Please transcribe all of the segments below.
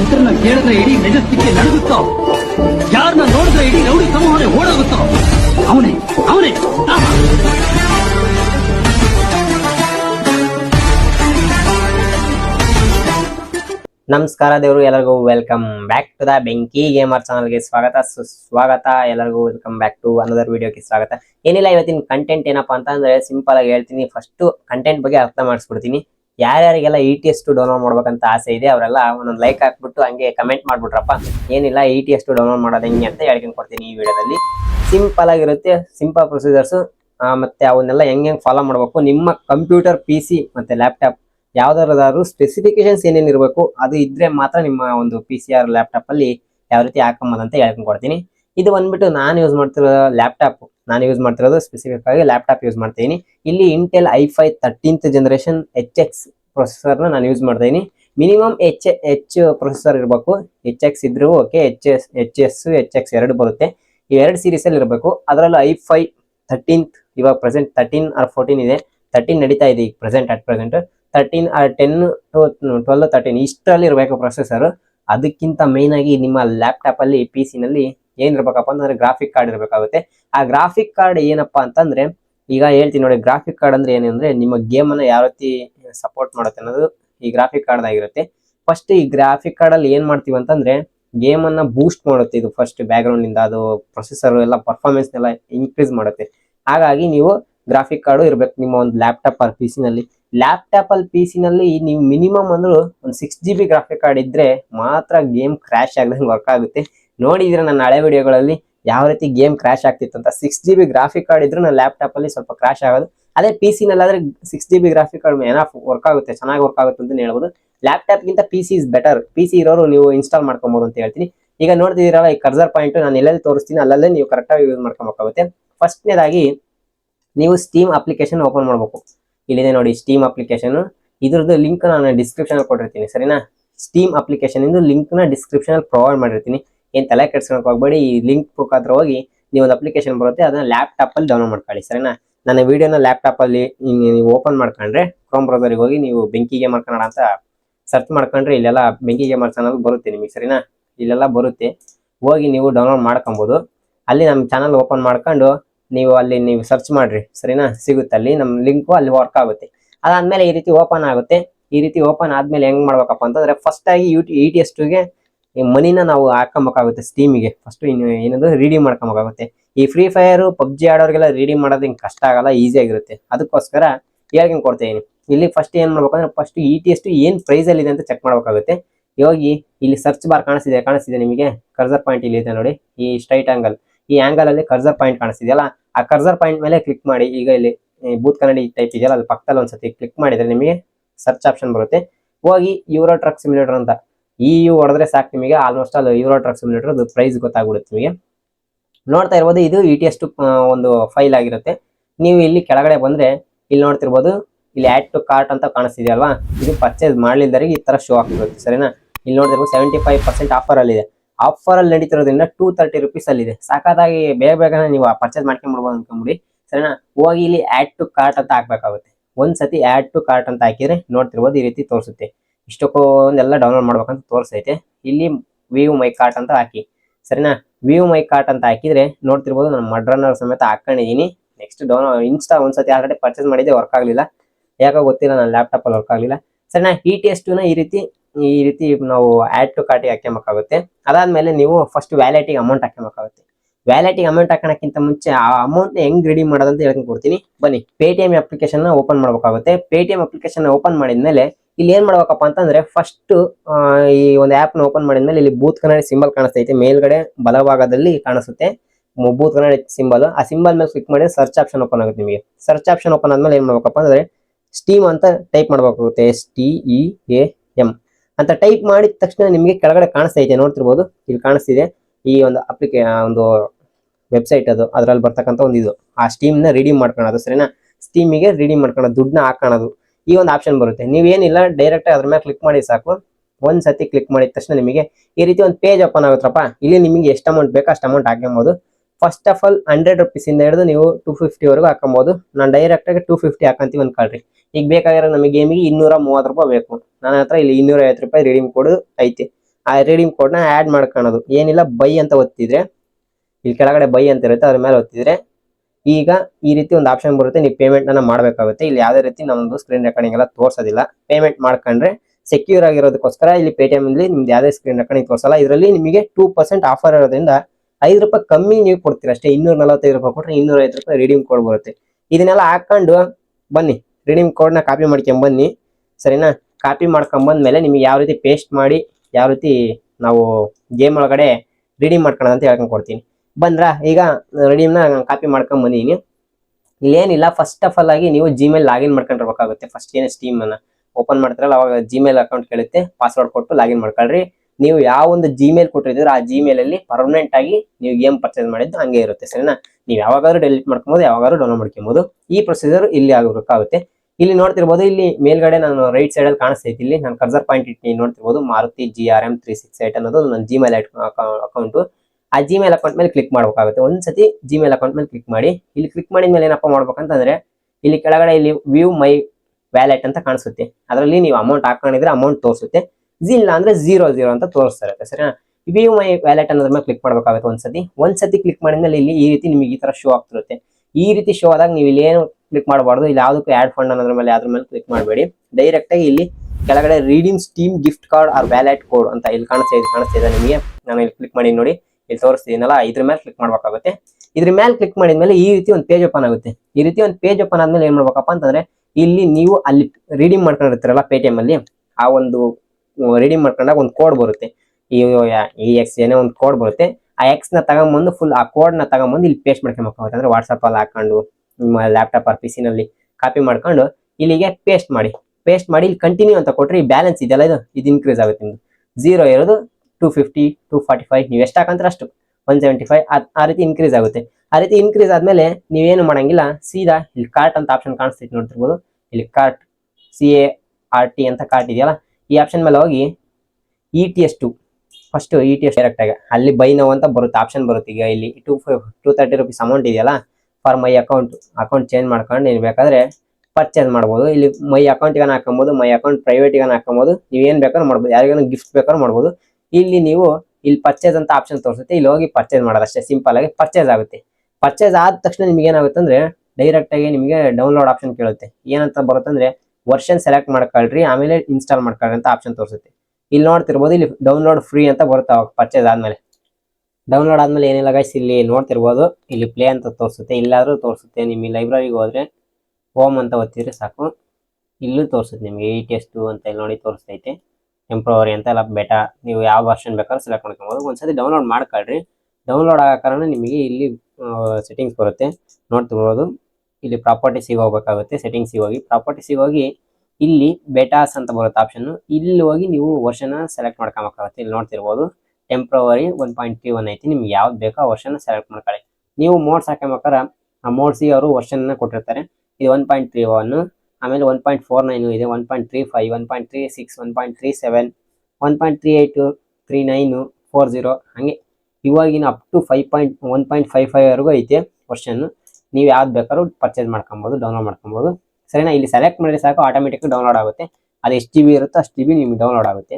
ಹೆಸರನ್ನ ಕೇಳಿದ್ರೆ ಇಡೀ ಮೆಜೆಸ್ಟಿಕ್ಗೆ ನಡುಗುತ್ತೋ? ಯಾರನ್ನ ನೋಡಿದ್ರೆ ಇಡೀ ರೌಡಿ ಸಮೂಹನೇ ಓಡೋಗುತ್ತೋ ಅವನೇ ಅವನೇ. ನಮಸ್ಕಾರ ದೇವರು, ಎಲ್ಲರಿಗೂ welcome back to the Benki gamer ಚಾನಲ್ಗೆ ಸ್ವಾಗತ. ಸುಸ್ವಾಗತ ಎಲ್ಲರಿಗೂ ವೆಲ್ಕಮ್ ಬ್ಯಾಕ್ ಟು ಅನದರ್ ವಿಡಿಯೋಗೆ ಸ್ವಾಗತ. ಏನಿಲ್ಲ, ಇವತ್ತಿನ ಕಂಟೆಂಟ್ ಏನಪ್ಪಾ ಅಂತ ಅಂದ್ರೆ ಸಿಂಪಲ್ ಆಗಿ ಹೇಳ್ತೀನಿ. ಫಸ್ಟ್ ಕಂಟೆಂಟ್ ಬಗ್ಗೆ ಅರ್ಥ ಮಾಡಿಸ್ಬಿಡ್ತೀನಿ. ಯಾರ್ಯಾರಿಗೆಲ್ಲ E T S two download ಮಾಡ್ಬೇಕಂತ ಆಸೆ ಇದೆ, ಅವರೆಲ್ಲ ಒಂದೊಂದು ಲೈಕ್ ಹಾಕ್ಬಿಟ್ಟು ಹಂಗೆ ಕಮೆಂಟ್ ಮಾಡ್ಬಿಟ್ರಪ್ಪ. ಏನಿಲ್ಲ E T S two download ಮಾಡೋದು ಹೆಂಗೆ ಅಂತ ಹೇಳ್ಕೊಂಡು ಕೊಡ್ತೀನಿ ಈ ವಿಡಿಯೋದಲ್ಲಿ. ಸಿಂಪಲ್ ಆಗಿರುತ್ತೆ ಸಿಂಪಲ್ ಪ್ರೊಸೀಜರ್ಸು ಮತ್ತೆ ಅವನ್ನೆಲ್ಲ ಹೆಂಗೆ ಹೆಂಗ್ ಫಾಲೋ ಮಾಡಬೇಕು. ನಿಮ್ಮ ಕಂಪ್ಯೂಟರ್ ಪಿ ಸಿ ಮತ್ತೆ ಲ್ಯಾಪ್ಟಾಪ್ ಯಾವ್ದಾದ್ರು ಸ್ಪೆಸಿಫಿಕೇಶನ್ಸ್ ಏನೇನು ಇರಬೇಕು, ಅದು ಇದ್ರೆ ಮಾತ್ರ ನಿಮ್ಮ ಒಂದು ಪಿ ಸಿ ಆರ್ ಲ್ಯಾಪ್ಟಾಪ್ ಅಲ್ಲಿ ಯಾವ ರೀತಿ ಹಾಕೊಂಬೋದಂತ ಹೇಳ್ಕೊಂಡು ಕೊಡ್ತೀನಿ. ಇದು ಬಂದ್ಬಿಟ್ಟು ನಾನು ಯೂಸ್ ಮಾಡ್ತಿರೋ ಲ್ಯಾಪ್ಟಾಪ್ ನಾನು ಯೂಸ್ ಮಾಡ್ತಿರೋದು ಸ್ಪೆಸಿಫಿಕ್ ಆಗಿ ಲ್ಯಾಪ್ಟಾಪ್ ಯೂಸ್ ಮಾಡ್ತೀನಿ. ಇಲ್ಲಿ Intel i five thirteenth generation H X ಪ್ರೊಸೆಸರ್ನ ನಾನು ಯೂಸ್ ಮಾಡ್ತಾ ಮಿನಿಮಮ್ ಎಚ್ ಎಚ್ ಪ್ರೊಸೆಸರ್ ಇರಬೇಕು. ಎಚ್ ಎಕ್ಸ್ ಇದ್ರೂ okay H S H S H X ಎರಡು ಬರುತ್ತೆ. ಈ ಎರಡು ಸೀರೀಸಲ್ಲಿ ಇರಬೇಕು. ಅದರಲ್ಲೂ ಐ ಫೈ ಥರ್ಟೀನ್ತ್ ಇವಾಗ ಪ್ರೆಸೆಂಟ್ ತರ್ಟೀನ್ ಆರ್ ಫೋರ್ಟೀನ್ ಇದೆ. ತರ್ಟೀನ್ ನಡೀತಾ ಇದೆ ಈಗ present at present thirteen or ten to twelve thirteen ಇಷ್ಟರಲ್ಲಿ ಇರಬೇಕು ಪ್ರೊಸೆಸರ್ ಅದಕ್ಕಿಂತ ಮೇನ್ ಆಗಿ ನಿಮ್ಮ ಲ್ಯಾಪ್ಟಾಪಲ್ಲಿ ಪಿ ಸಿ ನಲ್ಲಿ ಏನ್ ಇರ್ಬೇಕಪ್ಪ ಅಂತಂದ್ರೆ ಗ್ರಾಫಿಕ್ ಕಾರ್ಡ್ ಇರಬೇಕಾಗುತ್ತೆ. ಆ ಗ್ರಾಫಿಕ್ ಕಾರ್ಡ್ ಏನಪ್ಪಾ ಅಂತಂದ್ರೆ, ಈಗ ಹೇಳ್ತೀನಿ ನೋಡಿ ಗ್ರಾಫಿಕ್ ಕಾರ್ಡ್ ಅಂದ್ರೆ ಏನಂದ್ರೆ ನಿಮ್ಮ ಗೇಮ್ ಅನ್ನ ಯಾವ ರೀತಿ ಸಪೋರ್ಟ್ ಮಾಡುತ್ತೆ ಅನ್ನೋದು ಈ ಗ್ರಾಫಿಕ್ ಕಾರ್ಡ್ ಆಗಿರುತ್ತೆ ಫಸ್ಟ್ ಈ ಗ್ರಾಫಿಕ್ ಕಾರ್ಡ್ ಅಲ್ಲಿ ಏನ್ ಮಾಡ್ತೀವಿ ಅಂತಂದ್ರೆ ಗೇಮ್ ಅನ್ನ ಬೂಸ್ಟ್ ಮಾಡುತ್ತೆ. ಇದು ಫಸ್ಟ್ ಬ್ಯಾಕ್ ಗ್ರೌಂಡ್ ಇಂದ ಅದು ಪ್ರೊಸೆಸರ್ ಎಲ್ಲ ಪರ್ಫಾರ್ಮೆನ್ಸ್ ಎಲ್ಲ ಇನ್ಕ್ರೀಸ್ ಮಾಡುತ್ತೆ. ಹಾಗಾಗಿ ನೀವು ಗ್ರಾಫಿಕ್ ಕಾರ್ಡು ಇರ್ಬೇಕು, ನಿಮ್ಮ ಒಂದು ಲ್ಯಾಪ್ಟಾಪ್ ಆರ್ ಪಿ ಸಿನಲ್ಲಿ ಲ್ಯಾಪ್ಟಾಪ್ ಅಲ್ಲಿ ಪಿ ಸಿನಲ್ಲಿ ನೀವು ಮಿನಿಮಮ್ ಅಂದ್ರೂ ಒಂದು six G B graphic card ಇದ್ರೆ ಮಾತ್ರ ಗೇಮ್ ಕ್ರಾಶ್ ಆಗದಂಗೆ ವರ್ಕ್ ಆಗುತ್ತೆ. ನೋಡಿದ್ರೆ ನನ್ನ ಹಳೆ ವಿಡಿಯೋಗಳಲ್ಲಿ ಯಾವ ರೀತಿ ಗೇಮ್ ಕ್ರಾಶ್ ಆಗ್ತಿತ್ತು ಅಂತ. Six G B graphic card ಇದ್ರೂ ನನ್ನ ಲ್ಯಾಪ್ಟಾಪ್ ಅಲ್ಲಿ ಸ್ವಲ್ಪ ಕ್ರಾಶ್ ಆಗೋದು. ಅದೇ P C ನಲ್ಲಾದ್ರೆ six G B graphic card enough work ಆಗುತ್ತೆ, ಚೆನ್ನಾಗಿ ವರ್ಕ್ ಆಗುತ್ತೆ ಅಂತ ಹೇಳ್ಬೋದು. ಲ್ಯಾಪ್ಟಾಪ್ ಗಿಂತ P C is better P C ಇರೋರು ನೀವು ಇನ್ಸ್ಟಾಲ್ ಮಾಡ್ಕೊಬೋದು ಅಂತ ಹೇಳ್ತೀನಿ. ಈಗ ನೋಡ್ತಿದ್ದೀರಲ್ಲ, ಈ ಕರ್ಸರ್ ಪಾಯಿಂಟ್ ನಾನು ಎಲ್ಲೆಲ್ಲಿ ತೋರಿಸ್ತೀನಿ, ಅಲ್ಲಲ್ಲೇ ನೀವು ಕರೆಕ್ಟಾಗಿ ಯೂಸ್ ಮಾಡ್ಕೊಬೇಕಾಗುತ್ತೆ. ಫಸ್ಟ್ನೇದಾಗಿ ನೀವು ಸ್ಟೀಮ್ ಅಪ್ಲಿಕೇಶನ್ ಓಪನ್ ಮಾಡಬೇಕು. ಇಲ್ಲಿದೆ ನೋಡಿ ಸ್ಟೀಮ್ ಅಪ್ಲಿಕೇಶನ್ ಇದ್ರದ್ದು ಲಿಂಕ್ ನಾನು ಡಿಸ್ಕ್ರಿಪ್ಷನ್ ಕೊಟ್ಟಿರ್ತೀನಿ, ಸರಿನಾ? ಸ್ಟೀಮ್ ಅಪ್ಲಿಕೇಶನ್ ಇಂದು ಲಿಂಕ್ನ ಡಿಸ್ಕ್ರಿಪ್ಷನ್ ಅಲ್ಲಿ ಪ್ರೊವೈಡ್ ಮಾಡಿರ್ತೀನಿ. ಏನ್ ತಲೆ ಕೆಡ್ಸ್ಕೊಳಕ್ ಹೋಗ್ಬೇಡಿ, ಈ ಲಿಂಕ್ ಮುಖಾಂತರ ಹೋಗಿ ನೀವು ಒಂದು ಅಪ್ಲಿಕೇಶನ್ ಬರುತ್ತೆ, ಅದನ್ನ ಲ್ಯಾಪ್ಟಾಪ್ ಅಲ್ಲಿ ಡೌನ್ಲೋಡ್ ಮಾಡ್ಕೊಳ್ಳಿ, ಸರಿನಾ? ನನ್ನ ವಿಡಿಯೋನ ಲ್ಯಾಪ್ಟಾಪ್ ಅಲ್ಲಿ ನೀವು ಓಪನ್ ಮಾಡ್ಕೊಂಡ್ರೆ ಕ್ರೋಮ್ ಬ್ರೌಸರ್ಗೆ ಹೋಗಿ ನೀವು ಬೆಂಕಿ ಗೇಮರ್ ಕನ್ನಡ ಅಂತ ಸರ್ಚ್ ಮಾಡ್ಕೊಂಡ್ರೆ ಇಲ್ಲೆಲ್ಲ ಬೆಂಕಿ ಗೇಮರ್ ಚಾನಲ್ ಬರುತ್ತೆ ನಿಮಗೆ, ಸರಿನಾ? ಇಲ್ಲೆಲ್ಲ ಬರುತ್ತೆ. ಹೋಗಿ ನೀವು ಡೌನ್ಲೋಡ್ ಮಾಡ್ಕೊಬೋದು. ಅಲ್ಲಿ ನಮ್ಮ ಚಾನಲ್ ಓಪನ್ ಮಾಡ್ಕೊಂಡು ನೀವು ಅಲ್ಲಿ ನೀವು ಸರ್ಚ್ ಮಾಡ್ರಿ, ಸರಿನಾ? ಸಿಗುತ್ತೆ ಅಲ್ಲಿ ನಮ್ಮ ಲಿಂಕು ಅಲ್ಲಿ ವರ್ಕ್ ಆಗುತ್ತೆ. ಅದಾದ್ಮೇಲೆ ಈ ರೀತಿ ಓಪನ್ ಆಗುತ್ತೆ. ಈ ರೀತಿ ಓಪನ್ ಆದ್ಮೇಲೆ ಹೆಂಗ್ ಮಾಡ್ಬೇಕಪ್ಪ ಅಂತಂದ್ರೆ ಫಸ್ಟ್ ಆಗಿ ಯು ಟಿ ಎಸ್ಗೆ ಈ ಮನಿನ ನಾವು ಹಾಕೊಂಬೇಕಾಗುತ್ತೆ ಸ್ಟೀಮಿಗೆ. ಫಸ್ಟ್ ಏನಂದ್ರೆ ರೀಡಿಂಗ್ ಮಾಡ್ಕೊಬೇಕಾಗುತ್ತೆ. ಈ ಫ್ರೀ ಫೈರ್ ಪಬ್ಜಿ ಆಡೋರಿಗೆಲ್ಲ ರೀಡಿಂಗ್ ಮಾಡೋದು ಹಿಂಗೆ ಕಷ್ಟ ಆಗಲ್ಲ ಈಸಿ ಆಗಿರುತ್ತೆ. ಅದಕ್ಕೋಸ್ಕರ ಹೇಳ್ಕೊಂಡು ಇದ್ದೀನಿ ಇಲ್ಲಿ ಫಸ್ಟ್ ಏನು ಮಾಡ್ಬೇಕಂದ್ರೆ ಫಸ್ಟ್ ಇ ಟಿ ಎಷ್ಟು ಏನು ಪ್ರೈಸಲ್ಲಿ ಇದೆ ಅಂತ ಚೆಕ್ ಮಾಡ್ಬೇಕಾಗುತ್ತೆ. ಹೋಗಿ ಇಲ್ಲಿ ಸರ್ಚ್ ಬಾರ್ ಕಾಣಿಸ್ತಿದೆ ಕಾಣಿಸ್ತಿದೆ ನಿಮಗೆ? ಕರ್ಸರ್ ಪಾಯಿಂಟ್ ಇಲ್ಲಿ ಇದೆ ನೋಡಿ. ಈ ಸ್ಟ್ರೈಟ್ ಆಂಗಲ್ ಈ ಆಂಗಲ್ ಅಲ್ಲಿ ಕರ್ಸರ್ ಪಾಯಿಂಟ್ ಕಾಣಿಸ್ತಿದೆಯಲ್ಲ ಆ ಕರ್ಸರ್ ಪಾಯಿಂಟ್ ಮೇಲೆ ಕ್ಲಿಕ್ ಮಾಡಿ, ಈಗ ಇಲ್ಲಿ ಬೂತ್ ಕನ್ನಡಿ ಟೈಪ್ ಇದೆಯಲ್ಲ ಅಲ್ಲಿ ಪಕ್ಕದಲ್ಲಿ ಒಂದ್ಸತಿ ಕ್ಲಿಕ್ ಮಾಡಿದ್ರೆ ನಿಮಗೆ ಸರ್ಚ್ ಆಪ್ಷನ್ ಬರುತ್ತೆ. ಹೋಗಿ ಯೂರೋ ಟ್ರಕ್ ಸಿಮ್ಯುಲೇಟರ್ ಅಂತ. ಈ ಯು ಹೊಡೆದ್ರೆ ಸಾಕು ನಿಮಗೆ. ಆಲ್ಮೋಸ್ಟ್ ಅಲ್ಲಿ ಯೂರೋ ಟ್ರಕ್ ಸಿಮ್ಯುಲೇಟರ್ ಅದು ಪ್ರೈಸ್ ಗೊತ್ತಾಗ್ಬಿಡುತ್ತೆ ನಿಮಗೆ. ನೋಡ್ತಾ ಇರ್ಬೋದು ಇದು ಇ ಟಿ ಎಸ್ ಒಂದು ಫೈಲ್ ಆಗಿರುತ್ತೆ. ನೀವು ಇಲ್ಲಿ ಕೆಳಗಡೆ ಬಂದ್ರೆ ಇಲ್ಲಿ ನೋಡ್ತಿರ್ಬೋದು, ಇಲ್ಲಿ ಆ್ಯಡ್ ಟು ಕಾರ್ಟ್ ಅಂತ ಕಾಣಿಸ್ತಿದೆಯಲ್ವಾ ಇದು ಪರ್ಚೇಸ್ ಮಾಡ್ಲಿಲ್ದರಿಗೆ ಈ ತರ ಶೋ ಆಗ್ತಿರುತ್ತೆ ಸರಿನಾ? ಇಲ್ಲಿ ನೋಡ್ತಿರ್ಬೋದು ಸೆವೆಂಟಿ ಫೈವ್ ಪರ್ಸೆಂಟ್ ಆಫರ್ ಅಲ್ಲಿ ಇದೆ. ಆಫರ್ ಅಲ್ಲಿ ನಡೀತಿರೋದ್ರಿಂದ ಟೂ ತರ್ಟಿ ರುಪೀಸ್ ಅಲ್ಲಿ ಇದೆ. ಬೇಗ ಬೇಗನೆ ನೀವು ಪರ್ಚೇಸ್ ಮಾಡ್ಕೊಂಡ್ಬಿಡ್ಬೋದು ಅಂದ್ಕೊಂಬಿಡಿ ಸರಿನಾ? ಹೋಗಿ ಇಲ್ಲಿ ಆ್ಯಡ್ ಟು ಕಾರ್ಟ್ ಅಂತ ಹಾಕ್ಬೇಕಾಗುತ್ತೆ. ಒಂದ್ಸತಿ ಆ್ಯಡ್ ಟು ಕಾರ್ಟ್ ಅಂತ ಹಾಕಿದ್ರೆ ನೋಡ್ತಿರ್ಬೋದು ಈ ರೀತಿ ತೋರಿಸುತ್ತೆ. ಇಷ್ಟಕ್ಕೊಂದೆಲ್ಲ ಡೌನ್ಲೋಡ್ ಮಾಡ್ಬೇಕಂತ ತೋರಿಸೈತೆ. ಇಲ್ಲಿ ವಿವ್ ಮೈ ಕಾರ್ಟ್ ಅಂತ ಹಾಕಿ. ಸರಿನಾ? ವಿವ್ ಮೈ ಕಾರ್ಟ್ ಅಂತ ಹಾಕಿದ್ರೆ ನೋಡ್ತಿರ್ಬೋದು ನಾನು ಮಡ್ರನ್ನರ್ ಸಮೇತ ಹಾಕೊಂಡಿದ್ದೀನಿ ನೆಕ್ಸ್ಟ್ ಡೌನ್ ಇನ್ಸ್ಟಾ ಒಂದ್ಸತಿ ಆಲ್ರೆಡಿ ಪರ್ಚೇಸ್ ಮಾಡಿದ್ದೆ ವರ್ಕ್ ಆಗಲಿಲ್ಲ. ಯಾಕೋ ಗೊತ್ತಿಲ್ಲ, ನನ್ನ ಲ್ಯಾಪ್ಟಾಪಲ್ಲಿ ವರ್ಕ್ ಆಗಲಿಲ್ಲ. ಸರಿನಾ? ಈ ಟಿ ಎಸ್ ಈ ರೀತಿ ಈ ರೀತಿ ನಾವು ಆ್ಯಡ್ ಟು ಕಾರ್ಟಿಗೆ ಹಾಕ್ಯಬೇಕಾಗುತ್ತೆ ಅದಾದಮೇಲೆ ನೀವು ಫಸ್ಟ್ ವ್ಯಾಲೆಟಿಗೆ ಅಮೌಂಟ್ ಹಾಕ್ಯಬೇಕಾಗುತ್ತೆ ವ್ಯಾಲೆಟಿಗೆ ಅಮೌಂಟ್ ಹಾಕೋಣಕ್ಕಿಂತ ಮುಂಚೆ ಆ ಅಮೌಂಟ್ ಹೆಂಗ್ ರೆಡಿ ಮಾಡೋದಂತ ಹೇಳ್ಕೊಂಡು ಕೊಡ್ತೀನಿ ಬನ್ನಿ ಪೇಟಿಎಂ ಅಪ್ಲಿಕೇಶನ್ನ ಓಪನ್ ಮಾಡಬೇಕಾಗುತ್ತೆ. ಪೇಟಿಎಂ ಅಪ್ಲಿಕೇಶನ್ ಓಪನ್ ಮಾಡಿದ್ಮೇಲೆ ಇಲ್ಲಿ ಏನ್ ಮಾಡ್ಬೇಕಪ್ಪ ಅಂತಂದ್ರೆ ಫಸ್ಟ್ ಈ ಒಂದು ಆಪ್ನ ಓಪನ್ ಮಾಡಿದ್ಮೇಲೆ ಇಲ್ಲಿ ಬೂತ್ ಕನ್ನಡಿ ಸಿಂಬಲ್ ಕಾಣಿಸ್ತೈತೆ. ಮೇಲ್ಗಡೆ ಬಲಭಾಗದಲ್ಲಿ ಕಾಣಿಸುತ್ತೆ. ಬೂತ್ ಕನ್ನಡಿ ಸಿಂಬಲ್ ಆ ಸಿಂಬಲ್ ಮೇಲೆ ಕ್ಲಿಕ್ ಮಾಡಿ ಸರ್ಚ್ ಆಪ್ಷನ್ ಓಪನ್ ಆಗುತ್ತೆ ನಿಮಗೆ. ಸರ್ಚ್ ಆಪ್ಷನ್ ಓಪನ್ ಆದ್ಮೇಲೆ ಏನ್ ಮಾಡ್ಬೇಕಪ್ಪ ಅಂದ್ರೆ ಸ್ಟೀಮ್ ಅಂತ ಟೈಪ್ ಮಾಡ್ಬೇಕಾಗುತ್ತೆ. S T E A M ಅಂತ ಟೈಪ್ ಮಾಡಿದ ತಕ್ಷಣ ನಿಮಗೆ ಕೆಳಗಡೆ ಕಾಣಿಸ್ತೈತೆ, ನೋಡ್ತಿರ್ಬೋದು. ಇಲ್ಲಿ ಕಾಣಿಸ್ತಿದೆ. ಈ ಒಂದು ಅಪ್ಲಿಕೇ ಒಂದು ವೆಬ್ಸೈಟ್ ಅದು. ಅದರಲ್ಲಿ ಬರ್ತಕ್ಕಂಥ ಒಂದು ಇದು. ಆ ಸ್ಟೀಮ್ನ ರೀಡಿಂಗ್ ಮಾಡ್ಕೊಳ್ಳೋದು, ಸರಿನಾ? ಸ್ಟೀಮಿಗೆ ರೀಡಿಂಗ್ ಮಾಡ್ಕೊಳೋದು ದುಡ್ಡನ್ನ ಹಾಕೋಣದು ಈ ಒಂದು ಆಪ್ಷನ್ ಬರುತ್ತೆ. ನೀವೇನಿಲ್ಲ ಡೈರೆಕ್ಟ್ ಅದ್ರ ಮೇಲೆ ಕ್ಲಿಕ್ ಮಾಡಿ ಸಾಕು. ಒಂದ್ ಸತಿ ಕ್ಲಿಕ್ ಮಾಡಿದ ತಕ್ಷಣ ನಿಮಗೆ ಈ ರೀತಿ ಒಂದು ಪೇಜ್ ಓಪನ್ ಆಗುತ್ತಪ್ಪ. ಇಲ್ಲಿ ನಿಮಗೆ ಎಷ್ಟು ಅಮೌಂಟ್ ಬೇಕೋ ಅಷ್ಟು amount ಹಾಕೊಬಹುದು first of all hundred rupees ಇಂದ ಹಿಡಿದು ನೀವು ಟೂ ಫಿಫ್ಟಿ ವರೆಗೂ ಹಾಕೊಬಹುದು ನಾನು ಡೈರೆಕ್ಟ್ ಆಗಿ ಟೂ ಫಿಫ್ಟಿ ಹಾಕಂತೀವಿ ಕಳ್ರಿ ಈಗ ಬೇಕಾಗಿರೋ ನಮಗೆ ಗೇಮಿಗೆ ಇನ್ನೂರ ಮೂವತ್ತು ರೂಪಾಯಿ ಬೇಕು. ನನ್ನ ಹತ್ರ ಇಲ್ಲಿ ಇನ್ನೂರ ಐವತ್ತು ರೂಪಾಯಿ ರೀಡಿಮ್ ಕೋಡ್ ಐತಿ. ಆ ರೀಡಿಮ್ ಕೋಡ್ನ ಆ್ಯಡ್ ಮಾಡ್ಕೊಳ್ಳೋದು ಏನಿಲ್ಲ ಬೈ ಅಂತ ಒತ್ತಿದ್ರೆ, ಇಲ್ಲಿ ಕೆಳಗಡೆ ಬೈ ಅಂತ ಇರುತ್ತೆ, ಅದ್ರ ಮೇಲೆ ಒತ್ತಿದ್ರೆ ಈಗ ಈ ರೀತಿ ಒಂದು ಆಪ್ಷನ್ ಬರುತ್ತೆ. ನೀವು ಪೇಮೆಂಟ್ ಅನ್ನ ಮಾಡಬೇಕಾಗುತ್ತೆ. ಇಲ್ಲಿ ಯಾವುದೇ ರೀತಿ ನಮ್ಮದು ಸ್ಕ್ರೀನ್ ರೆಕಾರ್ಡಿಂಗ್ ಎಲ್ಲ ತೋರಿಸೋದಿಲ್ಲ. ಪೇಮೆಂಟ್ ಮಾಡ್ಕೊಂಡ್ರೆ ಸೆಕ್ಯೂರ್ ಆಗಿರೋದಕ್ಕೋಸ್ಕರ ಇಲ್ಲಿ ಪೇಟಿಎಂ ಅಲ್ಲಿ ನಿಮ್ದು ಯಾವುದೇ ಸ್ಕ್ರೀನ್ ರೆಕಾರ್ಡಿಂಗ್ ತೋರಿಸಲ್ಲ. ಇದರಲ್ಲಿ ನಿಮಗೆ ಟೂ ಪರ್ಸೆಂಟ್ ಆಫರ್ ಇರೋದ್ರಿಂದ ಐದು ರೂಪಾಯಿ ಕಮ್ಮಿ ನೀವು ಕೊಡ್ತೀರಾ ಅಷ್ಟೇ. ಇನ್ನೂರ ನಲವತ್ತೈದು ರೂಪಾಯಿ ಕೊಟ್ಟರೆ ಇನ್ನೂರ ಐದು ರೂಪಾಯಿ ರಿಡೀಮ್ ಕೋಡ್ ಬರುತ್ತೆ. ಇದನ್ನೆಲ್ಲ ಹಾಕೊಂಡು ಬನ್ನಿ. ರಿಡೀಮ್ ಕೋಡ್ನ ಕಾಪಿ ಮಾಡ್ಕೊಂಡ್ ಬನ್ನಿ. ಸರಿನಾ? ಕಾಪಿ ಮಾಡ್ಕೊಂಬಂದ್ಮೇಲೆ ನಿಮಗೆ ಯಾವ ರೀತಿ ಪೇಸ್ಟ್ ಮಾಡಿ, ಯಾವ ರೀತಿ ನಾವು ಗೇಮ್ ಒಳಗಡೆ ರಿಡೀಮ್ ಮಾಡ್ಕೊಳ್ಳೋಣ ಅಂತ ಹೇಳ್ಕೊಂಡ್ ಕೊಡ್ತೀನಿ. ಬಂದ್ರ, ಈಗ ರೆಡಿಮ್ನ ಕಾಪಿ ಮಾಡ್ಕೊಂಡ್ ಬಂದಿದ್ದೀನಿ ಇಲ್ಲೇನಿಲ್ಲ ಫಸ್ಟ್ ಆಫ್ ಆಲ್ ಆಗಿ ನೀವು ಜಿಮೇಲ್ ಲಾಗಿನ್ ಮಾಡ್ಕೊಂಡಿರ್ಬೇಕಾಗುತ್ತೆ. ಫಸ್ಟ್ ಏನೇ ಸ್ಟೀಮ್ ಅನ್ನ ಓಪನ್ ಮಾಡ್ತಾರಲ್ಲ, ಅವಾಗ ಜಿಮೇಲ್ ಅಕೌಂಟ್ ಕೇಳುತ್ತೆ ಪಾಸ್ವರ್ಡ್ ಕೊಟ್ಟು ಲಾಗಿನ್ ಮಾಡ್ಕೊಳ್ರಿ. ನೀವು ಯಾವ ಒಂದು ಜಿಮೇಲ್ ಕೊಟ್ಟಿದ್ದೀರೋ ಆ ಜಿಮೇಲ್ ಅಲ್ಲಿ ಪರ್ಮನೆಂಟ್ ಆಗಿ ನೀವು ಗೇಮ್ ಪರ್ಚೇಸ್ ಮಾಡಿದ್ದು ಹಂಗೆ ಇರುತ್ತೆ, ಸರಿನಾ? ನೀವು ಯಾವಾಗಾದ್ರೂ ಡೆಲಿಟ್ ಮಾಡ್ಕೊಬೋದು, ಯಾವಾಗಾದ್ರು ಡೌನ್ಲೋಡ್ ಮಾಡ್ಕೊಬೋದು. ಈ ಪ್ರೊಸೀಜರ್ ಇಲ್ಲಿ ಆಗಬೇಕಾಗುತ್ತೆ. ಇಲ್ಲಿ ನೋಡ್ತಿರ್ಬೋದು, ಇಲ್ಲಿ ಮೇಲ್ಗಡೆ ನಾನು ರೈಟ್ ಸೈಡ್ ಅಲ್ಲಿ ಕಾಣಿಸ್ತೈತಿ ಇಲ್ಲಿ. ನಾನು ಕರ್ಸರ್ ಪಾಯಿಂಟ್ ಇಟ್ಟು ನೋಡ್ತಿರ್ಬೋದು, Maruti G R M three six eight ಅನ್ನೋದು ನನ್ನ ಜಿಮೇಲ್ ಅಕೌಂಟ್ ಆ ಜಿಮೇಲ್ ಅಕೌಂಟ್ ಮೇಲೆ ಕ್ಲಿಕ್ ಮಾಡಬೇಕಾಗುತ್ತೆ. ಒಂದ್ಸತಿ ಜಿಮೇಲ್ ಅಕೌಂಟ್ ಮೇಲೆ ಕ್ಲಿಕ್ ಮಾಡಿ, ಇಲ್ಲಿ ಕ್ಲಿಕ್ ಮಾಡಿದ ಮೇಲೆ ಏನಪ್ಪ ಮಾಡ್ಬೇಕಂತಂದ್ರೆ, ಇಲ್ಲಿ ಕೆಳಗಡೆ ಇಲ್ಲಿ ವ್ಯೂ ಮೈ ವ್ಯಾಲೆಟ್ ಅಂತ ಕಾಣಿಸುತ್ತೆ. ಅದರಲ್ಲಿ ನೀವು ಅಮೌಂಟ್ ಹಾಕೊಂಡಿದ್ರೆ ಅಮೌಂಟ್ ತೋರಿಸುತ್ತೆ. ಇಲ್ಲ ಅಂದ್ರೆ ಜೀರೋ ಜೀರೋ ಅಂತ ತೋರಿಸ್ತಾ ಇರುತ್ತೆ ಸರಿನಾ? ವ್ಯೂ ಮೈ ವ್ಯಾಲೆಟ್ ಅನ್ನೋದ್ರ ಮೇಲೆ ಕ್ಲಿಕ್ ಮಾಡಬೇಕಾಗುತ್ತೆ ಒಂದ್ಸತಿ. ಒಂದ್ಸತಿ ಕ್ಲಿಕ್ ಮಾಡಿದ್ಮೇಲೆ ಇಲ್ಲಿ ಈ ರೀತಿ ನಿಮಗೆ ಈ ತರ ಶೋ ಆಗ್ತಿರುತ್ತೆ. ಈ ರೀತಿ ಶೋ ಆದಾಗ ನೀವು ಇಲ್ಲಿ ಏನು ಕ್ಲಿಕ್ ಮಾಡಬಾರ್ದು, ಇಲ್ಲಿ ಯಾವುದಕ್ಕೂ ಆ್ಯಡ್ ಫಂಡ್ ಅನ್ನೋದ್ರ ಮೇಲೆ ಅದ್ರ ಮೇಲೆ ಕ್ಲಿಕ್ ಮಾಡಬೇಡಿ. ಡೈರೆಕ್ಟ್ ಆಗಿ ಇಲ್ಲಿ ಕೆಳಗಡೆ reading Steam gift card or wallet code ಅಂತ ಇಲ್ಲಿ ಕಾಣಿಸ್ತಾ ಇದೆ ಕಾಣಿಸ್ತಾ ಇದೆ ನಿಮಗೆ. ನಾನು ಇಲ್ಲಿ ಕ್ಲಿಕ್ ಮಾಡಿ ನೋಡಿ. ಇಲ್ಲಿ ತೋರಿಸ್ತಿದ್ದೀನಲ್ಲ ಇದ್ರ ಮೇಲೆ ಕ್ಲಿಕ್ ಮಾಡ್ಬೇಕಾಗುತ್ತೆ. ಇದ್ರ ಮೇಲೆ ಕ್ಲಿಕ್ ಮಾಡಿದ್ಮೇಲೆ ಈ ರೀತಿ ಒಂದು ಪೇಜ್ ಓಪನ್ ಆಗುತ್ತೆ. ಈ ರೀತಿ ಒಂದು ಪೇಜ್ ಓಪನ್ ಆದ್ಮೇಲೆ ಏನ್ ಮಾಡ್ಬೇಕಪ್ಪ ಅಂತಂದ್ರೆ, ಇಲ್ಲಿ ನೀವು ಅಲ್ಲಿ ರೀಡಿಂಗ್ ಮಾಡ್ಕೊಂಡಿರ್ತೀರಲ್ಲ ಪೇಟಿಎಂ ಅಲ್ಲಿ, ಆ ಒಂದು ರೀಡಿಂಗ್ ಮಾಡ್ಕೊಂಡಾಗ ಒಂದು ಕೋಡ್ ಬರುತ್ತೆ. ಈ ಎಕ್ಸ್ ಏನೇ ಒಂದು ಕೋಡ್ ಬರುತ್ತೆ. ಆ ಎಕ್ಸ್ನ ತಗೊಂಬಂದು ಫುಲ್ ಆ ಕೋಡ್ನ ತಗೊಂಬಂದು ಇಲ್ಲಿ ಪೇಸ್ಟ್ ಮಾಡ್ಕೊಬೇಕಾಗುತ್ತೆ. ಅಂದ್ರೆ ವಾಟ್ಸಪ್ ಅಲ್ಲಿ ಹಾಕೊಂಡು, ನಿಮ್ಮ ಲ್ಯಾಪ್ಟಾಪ್ ಆರ್ ಪಿ ನಲ್ಲಿ ಕಾಪಿ ಮಾಡ್ಕೊಂಡು ಇಲ್ಲಿಗೆ ಪೇಸ್ಟ್ ಮಾಡಿ. ಪೇಸ್ಟ್ ಮಾಡಿ ಇಲ್ಲಿ ಕಂಟಿನ್ಯೂ ಅಂತ ಕೊಟ್ರೆ ಈ ಬ್ಯಾಲೆನ್ಸ್ ಇದೆಯಲ್ಲ ಇದು ಇದು ಇನ್ಕ್ರೀಸ್ ಆಗುತ್ತೆ ನಿಮ್ದು. ಝೀರೋ ಇರೋದು two fifty two forty five ನೀವು ಎಷ್ಟು ಹಾಕಂದ್ರೆ ಅಷ್ಟು. ಒನ್ ಸೆವೆಂಟಿ ಫೈವ್ ಆ ರೀತಿ ಇನ್ಕ್ರೀಸ್ ಆಗುತ್ತೆ. ಆ ರೀತಿ ಇನ್ಕ್ರೀಸ್ ಆದ್ಮೇಲೆ ನೀವೇನು ಮಾಡಂಗಿಲ್ಲ, ಸೀದಾ ಇಲ್ಲಿ ಕಾರ್ಟ್ ಅಂತ ಆಪ್ಷನ್ ಕಾಣಿಸ್ತೈತೆ ನೋಡ್ತಿರ್ಬೋದು. ಇಲ್ಲಿ cart C A R T ಅಂತ ಕಾರ್ಟ್ ಇದೆಯಲ್ಲ, ಈ ಆಪ್ಷನ್ ಮೇಲೆ ಹೋಗಿ E T S two first E T S direct ಆಗಿ. ಅಲ್ಲಿ ಬೈ ನೋವು ಅಂತ ಬರುತ್ತೆ ಆಪ್ಷನ್ ಬರುತ್ತೆ ಈಗ ಇಲ್ಲಿ. Two two thirty rupees amount ಇದೆಯಲ್ಲ for my account account change ಮಾಡ್ಕೊಂಡು ನೀವು ಬೇಕಾದ್ರೆ ಪರ್ಚೇಸ್ ಮಾಡ್ಬೋದು. ಇಲ್ಲಿ ಮೈ ಅಕೌಂಟ್ಗೆ ಹಾಕೊಬೋದು ಮೈ ಅಕೌಂಟ್ ಪ್ರೈವೇಟ್ಗೆ ಹಾಕೊಬೋದು. ನೀವು ಏನು ಬೇಕಾದ್ರೂ ಮಾಡ್ಬೋದು. ಯಾರಿಗೇನು ಗಿಫ್ಟ್ ಬೇಕಾದ್ರೂ ಮಾಡ್ಬೋದು. ಇಲ್ಲಿ ನೀವು ಇಲ್ಲಿ ಪರ್ಚೇಸ್ ಅಂತ ಆಪ್ಷನ್ ತೋರಿಸುತ್ತೆ. ಇಲ್ಲಿ ಹೋಗಿ ಪರ್ಚೇಸ್ ಮಾಡೋದು ಅಷ್ಟೇ. ಸಿಂಪಲ್ ಆಗಿ ಪರ್ಚೇಸ್ ಆಗುತ್ತೆ. ಪರ್ಚೇಸ್ ಆದ ತಕ್ಷಣ ನಿಮ್ಗೆ ಏನಾಗುತ್ತೆ ಅಂದ್ರೆ ಡೈರೆಕ್ಟ್ ಆಗಿ ನಿಮಗೆ ಡೌನ್ಲೋಡ್ ಆಪ್ಷನ್ ಕೇಳುತ್ತೆ. ಏನಂತ ಬರುತ್ತೆ ಅಂದ್ರೆ ವರ್ಷನ್ ಸೆಲೆಕ್ಟ್ ಮಾಡ್ಕೊಳ್ರಿ, ಆಮೇಲೆ ಇನ್ಸ್ಟಾಲ್ ಮಾಡ್ಕೊಳ್ರಿ ಅಂತ ಆಪ್ಷನ್ ತೋರಿಸುತ್ತೆ. ಇಲ್ಲಿ ನೋಡ್ತಿರ್ಬೋದು, ಇಲ್ಲಿ ಡೌನ್ಲೋಡ್ ಫ್ರೀ ಅಂತ ಬರುತ್ತೆ ಪರ್ಚೇಸ್ ಆದ್ಮೇಲೆ. ಡೌನ್ಲೋಡ್ ಆದ್ಮೇಲೆ ಏನಿಲ್ಲ ಗಾಯ್ಸ್ ಇಲ್ಲಿ ನೋಡ್ತಿರ್ಬೋದು. ಇಲ್ಲಿ ಪ್ಲೇ ಅಂತ ತೋರಿಸುತ್ತೆ. ಇಲ್ಲಾದ್ರೂ ತೋರಿಸುತ್ತೆ. ನಿಮ್ಮ ಲೈಬ್ರರಿಗೆ ಹೋದ್ರೆ ಹೋಮ್ ಅಂತ ಒತ್ತಿದ್ರೆ ಸಾಕು. ಇಲ್ಲೂ ತೋರಿಸುತ್ತೆ ನಿಮಗೆ ಈ ಟೆಸ್ಟು ಅಂತ ಇಲ್ಲಿ ನೋಡಿ ತೋರಿಸ್ತೈತೆ. ಟೆಂಪ್ರವರಿ ಅಂತ ಎಲ್ಲ ಬೆಟಾ ನೀವು ಯಾವ ವರ್ಷನ್ ಬೇಕಾದ್ರೂ ಸೆಲೆಕ್ಟ್ ಮಾಡ್ಕೊಬೋದು. ಒಂದ್ಸತಿ ಡೌನ್ಲೋಡ್ ಮಾಡ್ಕೊಳ್ರಿ. ಡೌನ್ಲೋಡ್ ಆಗೋ ಕಾರಣ ನಿಮಗೆ ಇಲ್ಲಿ ಸೆಟ್ಟಿಂಗ್ಸ್ ಬರುತ್ತೆ. ನೋಡ್ತಿರ್ಬೋದು. ಇಲ್ಲಿ ಪ್ರಾಪರ್ಟೀಸಿಗೆ ಹೋಗ್ಬೇಕಾಗುತ್ತೆ. ಸೆಟ್ಟಿಂಗ್ಸಿಗೆ ಹೋಗಿ. ಪ್ರಾಪರ್ಟೀಸಿಗೆ ಹೋಗಿ ಇಲ್ಲಿ ಬೆಟಾಸ್ ಅಂತ ಬರುತ್ತೆ ಆಪ್ಷನ್ ಇಲ್ಲಿ ಹೋಗಿ ನೀವು ವರ್ಷನ ಸೆಲೆಕ್ಟ್ ಮಾಡ್ಕೊಬೇಕಾಗುತ್ತೆ. ಇಲ್ಲಿ ನೋಡ್ತಿರ್ಬೋದು. Temporary one point three one ಐತಿ ನಿಮ್ಗೆ ಯಾವ್ದು ಬೇಕೋ ಆ ವರ್ಷನ ಸೆಲೆಕ್ಟ್ ಮಾಡ್ಕೊಳ್ಳಿ. ನೀವು ಮೋಡ್ಸ್ ಹಾಕೊಬೇಕಾರೆ ಆ ಮೋಡ್ಸಿಗೆ ಅವರು ವರ್ಷನ ಕೊಟ್ಟಿರ್ತಾರೆ. ಇದು ಒನ್ ಪಾಯಿಂಟ್ ತ್ರೀ ಒನ್ ಆಮೇಲೆ ಒನ್ ಪಾಯಿಂಟ್ ಫೋರ್ ನೈನು ಇದೆ one point three five one point three six one point three seven one point three eight three nine four zero ಹಾಗೆ ಇವಾಗಿನ up to five point one point five five ವರೆಗೂ ಐತೆ version ನೀವು ಯಾವ್ದು ಬೇಕಾದ್ರೂ purchase ಮಾಡ್ಕೊಬೋದು download ಮಾಡ್ಕೊಬೋದು. ಸರಿನಾ? ಇಲ್ಲಿ ಸೆಲೆಕ್ಟ್ ಮಾಡಿದ್ರೆ ಸಾಕು ಆಟೋಮೆಟಿಕ್ ಡೌನ್ಲೋಡ್ ಆಗುತ್ತೆ. ಅದು ಎಷ್ಟು ಜಿ ಬಿ ಇರುತ್ತೋ ಅಷ್ಟು ಜಿ ಬಿ ನಿಮಗೆ ಡೌನ್ಲೋಡ್ ಆಗುತ್ತೆ.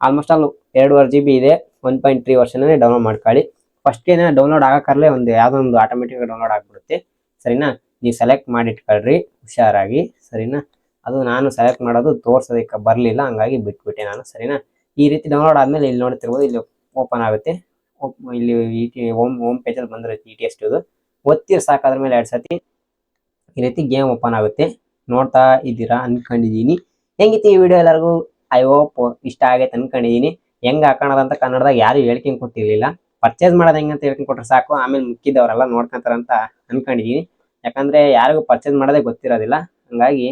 ಆಲ್ಮೋಸ್ಟ್ ಆಲ್ ಎರಡೂವರೆ ಜಿ ಬಿ ಇದೆ ಒನ್ ಪಾಯಿಂಟ್ ತ್ರೀ ವರ್ಷನೇ ಡೌನ್ಲೋಡ್ ಮಾಡ್ಕೊಳ್ಳಿ. ಫಸ್ಟ್ ಏನೇ ಡೌನ್ಲೋಡ್ ಆಗಕ್ಕರ್ಲೇ ಒಂದು ಯಾವುದೋ ಒಂದು ಆಟೋಮೆಟಿಕ್ ಡೌನ್ಲೋಡ್ ಆಗಿಬಿಡುತ್ತೆ. ಸರಿನಾ? ನೀವು ಸೆಲೆಕ್ಟ್ ಮಾಡಿ ಇಟ್ಕೊಳ್ರಿ ಹುಷಾರಾಗಿ, ಸರಿನಾ? ಅದು ನಾನು ಸೆಲೆಕ್ಟ್ ಮಾಡೋದು ತೋರ್ಸೋದಕ್ಕೆ ಬರಲಿಲ್ಲ, ಹಂಗಾಗಿ ಬಿಟ್ಬಿಟ್ಟೆ ನಾನು, ಸರಿನಾ? ಈ ರೀತಿ ಡೌನ್ಲೋಡ್ ಆದಮೇಲೆ ಇಲ್ಲಿ ನೋಡ್ತಿರ್ಬೋದು, ಇಲ್ಲಿ ಓಪನ್ ಆಗುತ್ತೆ. ಇಲ್ಲಿ ಇ ಟಿ ಹೋಮ್ ಹೋಮ್ ಪೇಜಲ್ಲಿ ಬಂದಿರುತ್ತೆ ಇ ಟಿ ಎಸ್ ಒತ್ತಿರ್ ಸಾಕು, ಅದ್ರ ಮೇಲೆ ಎರಡು ಸತಿ ಈ ರೀತಿ ಗೇಮ್ ಓಪನ್ ಆಗುತ್ತೆ. ನೋಡ್ತಾ ಇದ್ದೀರಾ ಅನ್ಕೊಂಡಿದೀನಿ ಹೆಂಗಿತ್ತು ಈ ವಿಡಿಯೋ ಎಲ್ಲರಿಗೂ? ಐ ಹೋಪ್ ಇಷ್ಟ ಆಗೈತೆ ಅನ್ಕೊಂಡಿದೀನಿ ಹೆಂಗ್ ಹಾಕೋಣದಂತ ಕನ್ನಡದಾಗ ಯಾರು ಹೇಳ್ಕೊಂಡ್ ಕೊಟ್ಟಿರಲಿಲ್ಲ. ಪರ್ಚೇಸ್ ಮಾಡೋದು ಹೆಂಗಂತ ಹೇಳ್ಕೊಂಡ್ ಕೊಟ್ರೆ ಸಾಕು. ಆಮೇಲೆ ಮುಕ್ಕಿದವರೆಲ್ಲ ನೋಡ್ಕೊಂತಾರಂತ ಅನ್ಕೊಂಡಿದೀನಿ ಯಾಕಂದ್ರೆ ಯಾರಿಗೂ ಪರ್ಚೇಸ್ ಮಾಡೋದೇ ಗೊತ್ತಿರೋದಿಲ್ಲ. ಹಂಗಾಗಿ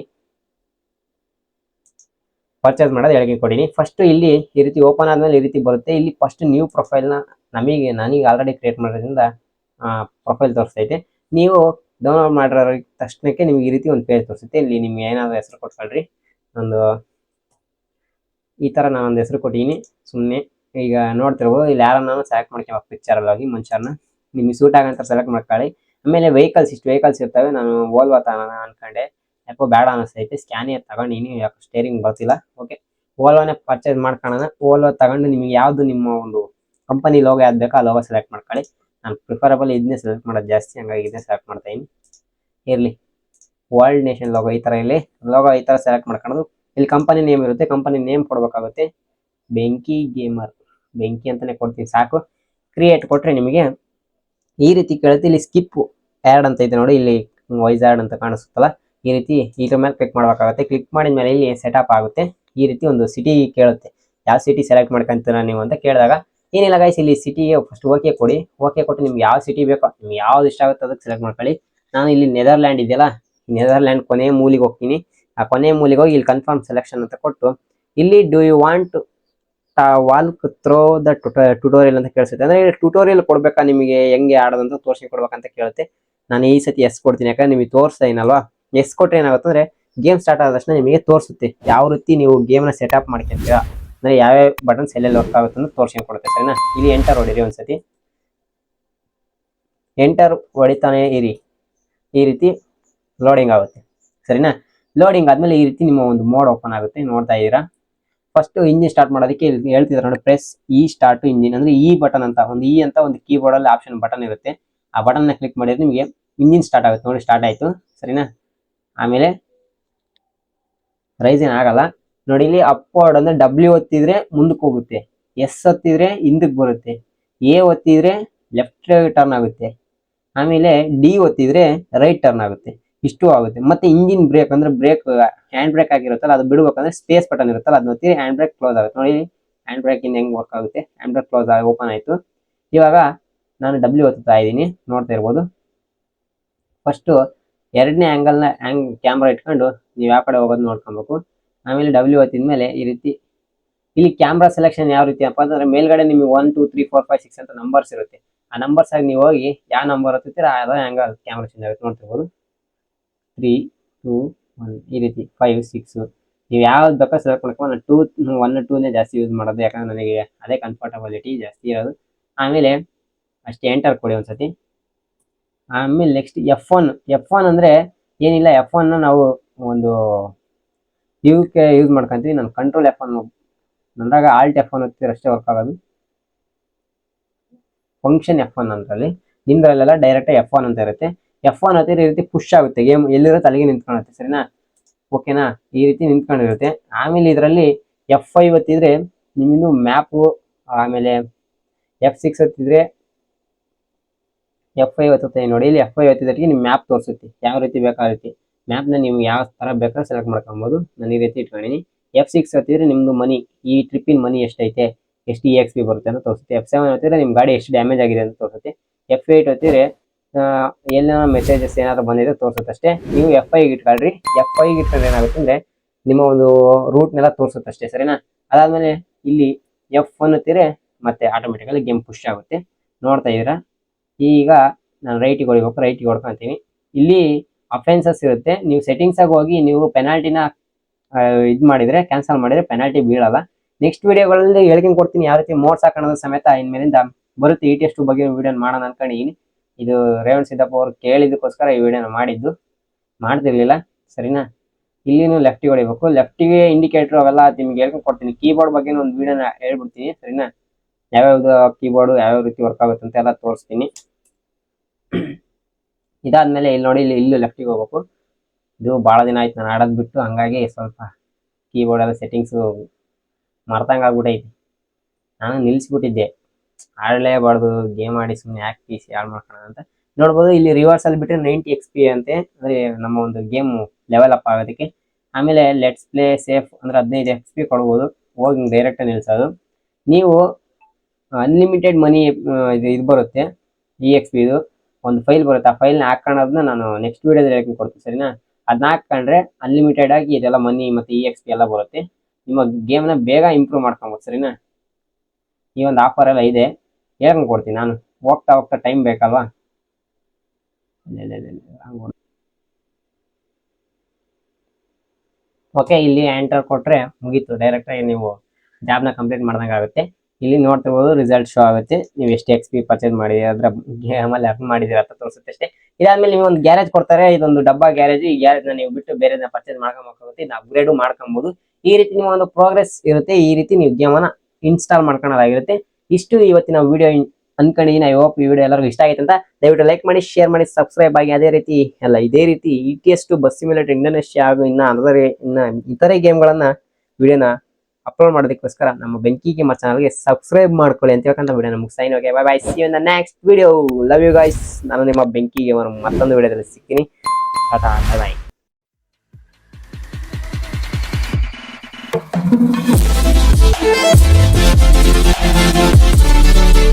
ಪರ್ಚೇಸ್ ಮಾಡೋದು ಹೇಳಿಕೆ ಕೊಡೀನಿ. ಫಸ್ಟ್ ಇಲ್ಲಿ ಈ ರೀತಿ ಓಪನ್ ಆದ್ಮೇಲೆ ಈ ರೀತಿ ಬರುತ್ತೆ. ಇಲ್ಲಿ ಫಸ್ಟ್ ನ್ಯೂ ಪ್ರೊಫೈಲ್ನ ನಮಗೆ, ನನಗೆ ಆಲ್ರೆಡಿ ಕ್ರಿಯೇಟ್ ಮಾಡೋದ್ರಿಂದ ಪ್ರೊಫೈಲ್ ತೋರಿಸ್ತೈತೆ. ನೀವು ಡೌನ್ಲೋಡ್ ಮಾಡಿರೋ ತಕ್ಷಣಕ್ಕೆ ನಿಮ್ಗೆ ಈ ರೀತಿ ಒಂದು ಪೇಜ್ ತೋರಿಸುತ್ತೆ. ಇಲ್ಲಿ ನಿಮ್ಗೆ ಏನಾದ್ರು ಹೆಸರು ಕೊಟ್ಕೊಳ್ರಿ. ಒಂದು ಈ ಥರ ನಾನು ಒಂದು ಹೆಸರು ಕೊಟ್ಟಿದ್ದೀನಿ ಸುಮ್ಮನೆ ಈಗ ನೋಡ್ತಿರ್ಬೋದು. ಇಲ್ಲಿ ಯಾರನ್ನ ನಾನು ಸೆಲೆಕ್ಟ್ ಮಾಡ್ಕೊಬೇಕು ಪಿಕ್ಚರಲ್ಲಿ ಹೋಗಿ ಮನುಷ್ಯರನ್ನ ನಿಮಗೆ ಸೂಟ್ ಆಗಂತ ಸೆಲೆಕ್ಟ್ ಮಾಡ್ಕೊಳ್ಳಿ. ಆಮೇಲೆ ವೆಹಿಕಲ್ಸ್ ಇಷ್ಟು ವೆಹಿಕಲ್ಸ್ ಇರ್ತವೆ. ನಾನು ಓಲ್ವಾ ತಗೋಣ ಅನ್ಕೊಂಡೆ. ಯಾಕೋ ಬೇಡ ಅನಿಸ್ತೈತೆ. ಸ್ಕ್ಯಾನಿಯರ್ ತಗೊಂಡಿನಿ ಯಾಕೋ ಸ್ಟೇರಿಂಗ್ ಬರ್ತಿಲ್ಲ. ಓಕೆ ಓಲ್ವಾನೇ ಪರ್ಚೇಸ್ ಮಾಡ್ಕೊಳ್ಳೋಣ ಓಲೋ ತಗೊಂಡು ನಿಮ್ಗೆ ಯಾವುದು ನಿಮ್ಮ ಒಂದು ಕಂಪನಿ ಲೋಗೋ ಯಾವ್ದು ಬೇಕೋ ಆ ಲೋಗೋ ಸೆಲೆಕ್ಟ್ ಮಾಡ್ಕೊಳ್ಳಿ. ನಾನು ಪ್ರಿಫರಬಲ್ ಇದನ್ನೇ ಸೆಲೆಕ್ಟ್ ಮಾಡೋದು ಜಾಸ್ತಿ, ಹಂಗಾಗಿ ಇದನ್ನೇ ಸೆಲೆಕ್ಟ್ ಮಾಡ್ತಾ ಇದೀನಿ ಇರಲಿ. ವರ್ಲ್ಡ್ ನೇಷನ್ ಲೋಗೋ ಈ ತರ ಇಲ್ಲಿ ಲೋಗೋ ಈ ತರ ಸೆಲೆಕ್ಟ್ ಮಾಡ್ಕೊಳ್ಳೋದು ಇಲ್ಲಿ ಕಂಪನಿ ನೇಮ್ ಇರುತ್ತೆ. ಕಂಪನಿ ನೇಮ್ ಕೊಡಬೇಕಾಗುತ್ತೆ. ಬೆಂಕಿ ಗೇಮರ್ ಬೆಂಕಿ ಅಂತಲೇ ಕೊಡ್ತೀನಿ. ಸಾಕು. ಕ್ರಿಯೇಟ್ ಕೊಟ್ಟರೆ ನಿಮಗೆ ಈ ರೀತಿ ಕೇಳುತ್ತೆ. ಇಲ್ಲಿ ಸ್ಕಿಪ್ ಆ್ಯಡ್ ಅಂತ ಇದೆ ನೋಡಿ, ಇಲ್ಲಿ ವಾಯ್ಸ್ ಆ್ಯಡ್ ಅಂತ ಕಾಣಿಸುತ್ತಲ್ಲ, ಈ ರೀತಿ ಇದ್ರ ಮೇಲೆ ಕ್ಲಿಕ್ ಮಾಡಬೇಕಾಗುತ್ತೆ. ಕ್ಲಿಕ್ ಮಾಡಿದ ಮೇಲೆ ಇಲ್ಲಿ ಸೆಟಪ್ ಆಗುತ್ತೆ. ಈ ರೀತಿ ಒಂದು ಸಿಟಿ ಕೇಳುತ್ತೆ. ಯಾವ ಸಿಟಿ ಸೆಲೆಕ್ಟ್ ಮಾಡ್ಕೊಂತೀರ ನೀವು ಅಂತ ಕೇಳಿದಾಗ, ಏನಿಲ್ಲ ಗೈಸ್ ಇಲ್ಲಿ ಸಿಟಿಗೆ ಫಸ್ಟ್ ಓಕೆ ಕೊಡಿ. ಓಕೆ ಕೊಟ್ಟು ನಿಮ್ಗೆ ಯಾವ ಸಿಟಿ ಬೇಕೋ, ನಿಮ್ಗೆ ಯಾವ್ದು ಇಷ್ಟ ಆಗುತ್ತೆ ಅದಕ್ಕೆ ಸೆಲೆಕ್ಟ್ ಮಾಡ್ಕೊಳ್ಳಿ. ನಾನು ಇಲ್ಲಿ ನೆದರ್ಲ್ಯಾಂಡ್ ಇದೆಯಲ್ಲ ನೆದರ್ಲ್ಯಾಂಡ್ ಕೊನೆ ಮೂಲಿಗೆ ಹೋಗ್ತೀನಿ. ಆ ಕೊನೆ ಮೂಲಿಗೆ ಹೋಗಿ ಇಲ್ಲಿ ಕನ್ಫರ್ಮ್ ಸೆಲೆಕ್ಷನ್ ಅಂತ ಕೊಟ್ಟು, ಇಲ್ಲಿ do you want walk through the tutorial ಅಂತ ಕೇಳಿಸುತ್ತೆ. ಅಂದ್ರೆ ಟ್ಯುಟೋರಿಯಲ್ ಕೊಡಬೇಕಾ ನಿಮಗೆ, ಹೆಂಗೆ ಆಡೋದಂತ ತೋರಿಸಿ ಕೊಡ್ಬೇಕಂತ ಕೇಳುತ್ತೆ. ನಾನು ಈ ಸತಿ ಎಸ್ ಕೊಡ್ತೀನಿ, ಯಾಕಂದ್ರೆ ನಿಮಗೆ ತೋರಿಸ್ತಾ ಏನಲ್ವಾ ಎಸ್ ಕೊಟ್ಟರೆ ಏನಾಗುತ್ತೆ ಗೇಮ್ ಸ್ಟಾರ್ಟ್ ಆದ ತಕ್ಷಣ ನಿಮಗೆ ತೋರಿಸುತ್ತೆ. ಯಾವ ರೀತಿ ನೀವು ಗೇಮ್ನ ಸೆಟಪ್ ಮಾಡ್ಕೊಂತೀರಾ? ಅಂದ್ರೆ ಯಾವ್ಯಾವ ಬಟನ್ಸ್ ಎಲ್ಲೆಲ್ಲಿ ವರ್ಕ್ ಆಗುತ್ತೆ ಅಂತ ತೋರಿಸ್ಕೊಂಡು ಕೊಡುತ್ತೆ, ಸರಿನಾ? ಇಲ್ಲಿ ಎಂಟರ್ ಹೊಡಿರಿ ಒಂದ್ಸತಿ. ಎಂಟರ್ ಹೊಡಿತಾನೆ ಇರಿ. ಈ ರೀತಿ ಲೋಡಿಂಗ್ ಆಗುತ್ತೆ, ಸರಿನಾ? ಲೋಡಿಂಗ್ ಆದಮೇಲೆ ಈ ರೀತಿ ನಿಮ್ಮ ಒಂದು ಮೋಡ್ ಓಪನ್ ಆಗುತ್ತೆ, ನೋಡ್ತಾ ಇದ್ದೀರಾ? ಫಸ್ಟ್ ಇಂಜಿನ್ ಸ್ಟಾರ್ಟ್ ಮಾಡೋದಕ್ಕೆ ಹೇಳ್ತಿದ್ರು ನೋಡಿ ಪ್ರೆಸ್ ಈ ಸ್ಟಾರ್ಟ್ ಇಂಜಿನ್ ಅಂದ್ರೆ ಈ ಬಟನ್ ಅಂತ, ಒಂದು ಈ ಅಂತ ಒಂದು ಕೀಬೋರ್ಡ್ ಅಲ್ಲಿ ಆಪ್ಷನ್ ಬಟನ್ ಇರುತ್ತೆ. ಆ ಬಟನ್ನ ಕ್ಲಿಕ್ ಮಾಡಿದ್ರೆ ನಿಮಗೆ ಇಂಜಿನ್ ಸ್ಟಾರ್ಟ್ ಆಗುತ್ತೆ. ನೋಡಿ ಸ್ಟಾರ್ಟ್ ಆಯಿತು. ಸರಿನಾ? ಆಮೇಲೆ ರೈಸ್ ಏನಾಗಲ್ಲ. ನೋಡಿ, ಇಲ್ಲಿ ಅಪ್ವರ್ಡ್ ಅಂದ್ರೆ ಡಬ್ಲ್ಯೂ ಒತ್ತಿದ್ರೆ ಮುಂದಕ್ಕೆ ಹೋಗುತ್ತೆ. ಎಸ್ ಒತ್ತಿದ್ರೆ ಹಿಂದಕ್ಕೆ ಬರುತ್ತೆ. ಎ ಒತ್ತಿದ್ರೆ ಲೆಫ್ಟ್ ಟರ್ನ್ ಆಗುತ್ತೆ. ಆಮೇಲೆ ಡಿ ಒತ್ತಿದ್ರೆ ರೈಟ್ ಟರ್ನ್ ಆಗುತ್ತೆ. ಇಷ್ಟು ಆಗುತ್ತೆ. ಮತ್ತೆ ಇಂಜಿನ್ ಬ್ರೇಕ್ ಅಂದ್ರೆ ಬ್ರೇಕ್ ಹ್ಯಾಂಡ್ ಬ್ರೇಕ್ ಆಗಿರುತ್ತಲ್ಲ, ಅದು ಬಿಡ್ಬೇಕಂದ್ರೆ ಸ್ಪೇಸ್ ಬಟನ್ ಇರುತ್ತಲ್ಲ, ಅದನ್ನ ಒತ್ತಿ ಹ್ಯಾಂಡ್ ಬ್ರೇಕ್ ಕ್ಲೋಸ್ ಆಗುತ್ತೆ. ನೋಡಿ ಹ್ಯಾಂಡ್ ಬ್ರೇಕ್ ಇನ್ ಹೆಂಗ್ ವರ್ಕ್ ಆಗುತ್ತೆ? ಹ್ಯಾಂಡ್ ಬ್ರೇಕ್ ಕ್ಲೋಸ್ ಆಗಿ ಓಪನ್ ಆಯಿತು. ಇವಾಗ ನಾನು ಡಬ್ಲ್ಯೂ ಒತ್ತುತ್ತಾ ಇದ್ದೀನಿ. ನೋಡ್ತಾ ಇರ್ಬೋದು. ಫಸ್ಟು ಎರಡನೇ ಆ್ಯಂಗಲ್ನ ಆ್ಯಂಗ್ ಕ್ಯಾಮ್ರಾ ಇಟ್ಕೊಂಡು ನೀವು ಯಾವ ಕಡೆ ಹೋಗೋದು ನೋಡ್ಕೊಬೇಕು. ಆಮೇಲೆ ಡಬ್ಲ್ಯೂ ಒತ್ತಿದ ಮೇಲೆ ಈ ರೀತಿ ಇಲ್ಲಿ ಕ್ಯಾಮ್ರಾ ಸೆಲೆಕ್ಷನ್ ಯಾವ ರೀತಿ ಅಪ್ಪ ಅಂತಂದ್ರೆ ಮೇಲ್ಗಡೆ ನಿಮಗೆ one two three four five six ಅಂತ ನಂಬರ್ಸ್ ಇರುತ್ತೆ. ಆ ನಂಬರ್ಸ್ ಆಗಿ ನೀವು ಹೋಗಿ ಯಾವ ನಂಬರ್ ಹತ್ತುತ್ತೀರ ಅದ ಆಂಗಲ್ ಕ್ಯಾಮ್ರಾ ಚೇಂಜ್ ಆಗುತ್ತೆ. ನೋಡ್ತಿರ್ಬೋದು ತ್ರೀ ಟೂ ಒನ್ ಈ ರೀತಿ ಫೈವ್ ಸಿಕ್ಸ್ ನೀವು ಯಾವ್ದು ಬೇಕಾದ್ರೆ ಸೆಲೆಕ್ಟ್ ಮಾಡ್ಕೊಂಡು ನಾನು ಟೂ ಒನ್ ಟೂನೇ ಜಾಸ್ತಿ ಯೂಸ್ ಮಾಡೋದು. ಯಾಕಂದ್ರೆ ನನಗೆ ಅದೇ ಕಂಫರ್ಟಬಿಲಿಟಿ ಜಾಸ್ತಿ ಇರೋದು. ಆಮೇಲೆ ಅಷ್ಟೇ ಎಂಟರ್ ಕೊಡಿ ಒಂದ್ಸತಿ. ಆಮೇಲೆ next F one F one ಅಂದರೆ ಏನಿಲ್ಲ ಎಫ್ ಒನ್ನ ನಾವು ಒಂದು ಯುಕ್ಕೆ ಯೂಸ್ ಮಾಡ್ಕೊಂತೀವಿ. ನಾನು ಕಂಟ್ರೋಲ್ ಎಫ್ ಒನ್ ನಂದಾಗ ಆಲ್ಟ್ ಎಫ್ ಒನ್ ಹೋಗ್ತೀರ ಅಷ್ಟೇ ವರ್ಕ್ ಆಗೋದು. ಫಂಕ್ಷನ್ ಎಫ್ ಒನ್ ಅಂತಲ್ಲಿ ನಿಮ್ದ್ರಲ್ಲೆಲ್ಲ ಡೈರೆಕ್ಟ್ ಎಫ್ ಒನ್ ಅಂತ ಇರುತ್ತೆ. ಎಫ್ ಒನ್ ಹತ್ತಿರ ಈ ರೀತಿ ಪುಷ್ ಆಗುತ್ತೆ. ಗೇಮ್ ಎಲ್ಲಿರುತ್ತೆ ಅಲ್ಲಿಗೆ ನಿಂತ್ಕೊಳ್ಳುತ್ತೆ ಸರಿನಾ? ಓಕೆನಾ ಈ ರೀತಿ ನಿಂತ್ಕೊಂಡಿರುತ್ತೆ. ಆಮೇಲೆ ಇದರಲ್ಲಿ ಎಫ್ ಫೈವ್ ಒತ್ತಿದ್ರೆ ನಿಮ್ಮಿಂದು ಮ್ಯಾಪು ಆಮೇಲೆ ಎಫ್ ಸಿಕ್ಸ್ ಹೊತ್ತಿದ್ರೆ ಎಫ್ ಐ ಒತ್ತುತ್ತೆ ನೋಡಿ, ಇಲ್ಲಿ ಎಫ್ ಐ ಒತ್ತಿದ್ರೆ ನಿಮ್ಮ ಮ್ಯಾಪ್ ತೋರಿಸುತ್ತೆ. ಯಾವ ರೀತಿ ಬೇಕಾ ರೀತಿ. ಮ್ಯಾಪ್ನ ನಿಮ್ಗೆ ಯಾವ ಥರ ಬೇಕಾದ್ರೆ ಸೆಲೆಕ್ಟ್ ಮಾಡ್ಕೊಬೋದು. ನಾನು ಈ ರೀತಿ ಇಟ್ಕೊಂಡಿನಿ ಎಫ್ ಸಿಕ್ಸ್ ಹೊತ್ತಿದ್ರೆ ನಿಮ್ಮದು ಮನಿ ಈ ಟ್ರಿಪ್ಪಿನ ಮನಿ ಎಷ್ಟೈತೆ, ಎಷ್ಟು ಇ ಎಕ್ಸ್ ಬಿ ಬರುತ್ತೆ ಅಂತ ತೋರಿಸುತ್ತೆ. ಎಫ್ ಸೆವೆನ್ ಹೊತ್ತಿದ್ರೆ ನಿಮ್ಮ ಗಾಡಿ ಎಷ್ಟು ಡ್ಯಾಮೇಜ್ ಆಗಿದೆ ಅಂತ ತೋರಿಸುತ್ತೆ. ಎಫ್ ಏಟ್ ಹೊತ್ತಿದ್ರೆ ಎಲ್ಲ ಮೆಸೇಜಸ್ ಏನಾದ್ರು ಬಂದಿದೆ ತೋರಿಸುತ್ತೆ ಅಷ್ಟೇ. ನೀವು ಎಫ್ ಐಗೆ ಇಟ್ಕೊಳ್ರಿ. ಎಫ್ ಐಗೆ ಇಟ್ಕೊಂಡ್ರೆ ಏನಾಗುತ್ತೆ ಅಂದರೆ ನಿಮ್ಮ ಒಂದು ರೂಟ್ನೆಲ್ಲ ತೋರಿಸುತ್ತೆ ಅಷ್ಟೇ, ಸರಿನಾ? ಅದಾದಮೇಲೆ ಇಲ್ಲಿ ಎಫ್ ಒನ್ ಹೊತ್ತಿದ್ರೆ ಮತ್ತೆ ಆಟೋಮೆಟಿಕಲಿ ಗೇಮ್ ಪುಷ್ ಆಗುತ್ತೆ. ನೋಡ್ತಾ ಇದ್ದೀರಾ? ಈಗ ನಾನು ರೈಟಿಗೆ ಹೊಡಿಬೇಕು ರೈಟಿಗೆ ಹೊಡ್ಕೊಂತೀನಿ. ಇಲ್ಲಿ ಅಫೆನ್ಸಸ್ ಇರುತ್ತೆ. ನೀವು ಸೆಟ್ಟಿಂಗ್ಸ್ ಆಗಿ ಹೋಗಿ ನೀವು ಪೆನಾಲ್ಟಿನ ಇದು ಮಾಡಿದ್ರೆ ಕ್ಯಾನ್ಸಲ್ ಮಾಡಿದ್ರೆ ಪೆನಾಲ್ಟಿ ಬೀಳಲ್ಲ. ನೆಕ್ಸ್ಟ್ ವೀಡಿಯೋಗಳಲ್ಲಿ ಹೇಳ್ಕೊಂಡು ಕೊಡ್ತೀನಿ ಯಾವ ರೀತಿ ಮೋಡ್ಸ್ ಹಾಕೋಣದ ಸಮೇತ ಇನ್ಮೇಲಿಂದ ಬರುತ್ತೆ ಈ ಟೆಸ್ಟ್ ಬಗ್ಗೆ ವಿಡಿಯೋ ಮಾಡೋಣ ಅನ್ಕೊಂಡಿದ್ದೀನಿ ಇದು ರೇವಣ್ ಸಿದ್ದಪ್ಪ ಅವರು ಕೇಳಿದಕ್ಕೋಸ್ಕರ ಈ ವೀಡಿಯೋನ ಮಾಡಿದ್ದು. ಮಾಡ್ತಿರ್ಲಿಲ್ಲ. ಸರಿನಾ? ಇಲ್ಲಿನೂ ಲೆಫ್ಟಿಗೆ ಹೊಡಿಬೇಕು. ಲೆಫ್ಟಿಗೆ ಇಂಡಿಕೇಟರ್ ಅವೆಲ್ಲ ನಿಮ್ಗೆ ಹೇಳ್ಕೊಂಡು ಕೊಡ್ತೀನಿ. ಕೀಬೋರ್ಡ್ ಬಗ್ಗೆ ಒಂದು ವೀಡಿಯೋನ ಹೇಳ್ಬಿಡ್ತೀನಿ. ಸರಿನಾ? ಯಾವ್ಯಾವ್ದು ಕೀಬೋರ್ಡ್ ಯಾವ್ಯಾವ ರೀತಿ ವರ್ಕ್ ಆಗುತ್ತೆ ಅಂತ ಎಲ್ಲ ತೋರಿಸ್ತೀನಿ. ಇದಾದ್ಮೇಲೆ ಇಲ್ಲಿ ನೋಡಿ, ಇಲ್ಲಿ, ಇಲ್ಲೂ ಲೆಫ್ಟಿಗೆ ಹೋಗ್ಬೇಕು. ಇದು ಭಾಳ ದಿನ ಆಯ್ತು ನಾನು ಆಡೋದು ಬಿಟ್ಟು, ಹಂಗಾಗಿ ಸ್ವಲ್ಪ ಕೀಬೋರ್ಡ್ ಎಲ್ಲ ಸೆಟ್ಟಿಂಗ್ಸು ಮರ್ತಂಗೆ ಆಗ್ಬಿಟ್ಟೈತಿ ನಾನು ನಿಲ್ಲಿಸ್ಬಿಟ್ಟಿದ್ದೆ ಆಡಲೇಬಾರ್ದು ಗೇಮ್ ಆಡಿ ಸುಮ್ಮನೆ ಯಾಕೆ ಪಿ ಸಿ ಹಾಳು ಮಾಡ್ಕೊಳ್ಳೋಣ ಅಂತ. ನೋಡ್ಬೋದು, ಇಲ್ಲಿ ರಿವರ್ಸ್ ಅಲ್ಲಿ ಬಿಟ್ಟರೆ ನೈಂಟಿ ಎಕ್ಸ್ ಪಿ ಅಂತೆ. ಅಂದರೆ ನಮ್ಮ ಒಂದು ಗೇಮ್ ಲೆವೆಲ್ ಅಪ್ ಆಗೋದಕ್ಕೆ. ಆಮೇಲೆ ಲೆಟ್ಸ್ ಪ್ಲೇ ಸೇಫ್ ಅಂದ್ರೆ ಹದಿನೈದು ಎಕ್ಸ್ ಪಿ ಕೊಡ್ಬೋದು. ಹೋಗಿ ಡೈರೆಕ್ಟ್ ನಿಲ್ಸೋದು. ನೀವು ಅನ್ಲಿಮಿಟೆಡ್ ಮನಿ ಇದು ಇದು ಬರುತ್ತೆ. ಇ ಎಕ್ಸ್ ಪಿ ಇದು. ಒಂದು ಫೈಲ್ ಬರುತ್ತೆ. ಆ ಫೈಲ್ನ ಹಾಕೋಣದನ್ನ ನಾನು ನೆಕ್ಸ್ಟ್ ವೀಡಿಯೋದಲ್ಲಿ ಹೇಳ್ಕೊಂಡು ಕೊಡ್ತೀನಿ, ಸರಿನಾ? ಅದನ್ನ ಹಾಕೊಂಡ್ರೆ ಅನ್ಲಿಮಿಟೆಡ್ ಆಗಿ ಇದೆಲ್ಲ ಮನಿ ಮತ್ತು ಇ ಎಕ್ಸ್ ಪಿ ಎಲ್ಲ ಬರುತ್ತೆ. ನಿಮ್ಮ ಗೇಮ್ನ ಬೇಗ ಇಂಪ್ರೂವ್ ಮಾಡ್ಕೊಬೋದು ಸರಿನಾ? ಈ ಒಂದು ಆಫರ್ ಎಲ್ಲ ಇದೆ. ಹೇಳ್ಕೊಂಡು ಕೊಡ್ತೀನಿ ನಾನು. ಹೋಗ್ತಾ ಹೋಗ್ತಾ ಟೈಮ್ ಬೇಕಲ್ವಾ? ಓಕೆ ಇಲ್ಲಿ ಎಂಟರ್ ಕೊಟ್ಟರೆ ಮುಗೀತು. ಡೈರೆಕ್ಟಾಗಿ ನೀವು ಜಾಬ್ನ ಕಂಪ್ಲೀಟ್ ಮಾಡ್ದಂಗೆ ಆಗುತ್ತೆ ಇಲ್ಲಿ ನೋಡ್ತಿರ್ಬೋದು ರಿಸಲ್ಟ್ ಶೋ ಆಗುತ್ತೆ. ನೀವು ಎಷ್ಟು ಎಕ್ಸ್ ಪಿ ಪರ್ಚೇಸ್ ಮಾಡಿ ಅದ್ರ ಗೇಮಲ್ಲಿ ಅರ್ನ್ ಮಾಡಿದೀರ ಅಂತ ತೋರಿಸುತ್ತೆ ಅಷ್ಟೇ. ಇದಾದ್ಮೇಲೆ ನೀವು ಒಂದು ಗ್ಯಾರೇಜ್ ಕೊಡ್ತಾರೆ, ಇದೊಂದು ಡಬ್ಬಾ ಗ್ಯಾರೇಜ್. ಈ ನ ನೀವು ಬಿಟ್ಟು ಬೇರೆದನ್ನ ಪರ್ಚೇಸ್ ಮಾಡ್ಕೊಂಬೇಕಾಗುತ್ತೆ. ಇದನ್ನ ಅಪ್ಗ್ರೇಡು ಮಾಡ್ಕೊಬಹುದು ಈ ರೀತಿ ನಿಮ್ಮ ಒಂದು ಪ್ರೋಗ್ರೆಸ್ ಇರುತ್ತೆ. ಈ ರೀತಿ ನೀವು ಗೇಮ್ ಅನ್ನ ಇನ್ಸ್ಟಾಲ್ ಮಾಡ್ಕೊಳ್ಳೋದಾಗಿರುತ್ತೆ. ಇಷ್ಟು ಇವತ್ತಿನ ವಿಡಿಯೋ ಅನ್ಕೊಂಡಿದ್ದೀನಿ ಐ ಹೋಪ್ ಈ ವಿಡಿಯೋ ಎಲ್ಲರಿಗೂ ಇಷ್ಟ ಆಯ್ತು ಅಂತ ದಯವಿಟ್ಟು ಲೈಕ್ ಮಾಡಿ ಶೇರ್ ಮಾಡಿ ಸಬ್ಸ್ಕ್ರೈಬ್ ಆಗಿ ಅದೇ ರೀತಿ, ಅಲ್ಲ ಇದೇ ರೀತಿ E T S two bus simulator Indonesia ಹಾಗೂ ಇನ್ನ ಅದರ ಇನ್ನ ಇತರೆ ಗೇಮ್ಗಳನ್ನ ವಿಡಿಯೋನ ಅಪ್ಲೋಡ್ ಮಾಡೋದಕ್ಕೋಸ್ಕರ ನಮ್ಮ ಬೆಂಕಿ ಗೇಮರ್ ಚಾನಲ್ಗೆ ಸಬ್ಸ್ಕ್ರೈಬ್ ಮಾಡ್ಕೊಳ್ಳಿ ಅಂತ ಹೇಳ್ಕೊಂತ ವಿಡಿಯೋ ನಮ್ಗೆ sign okay bye bye see in the next video love you guys ನಾನು ನಿಮ್ಮ ಬೆಂಕಿ ಮತ್ತೊಂದು ವಿಡಿಯೋದಲ್ಲಿ ಸಿಗ್ತೀನಿ. Tata bye bye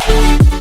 Thank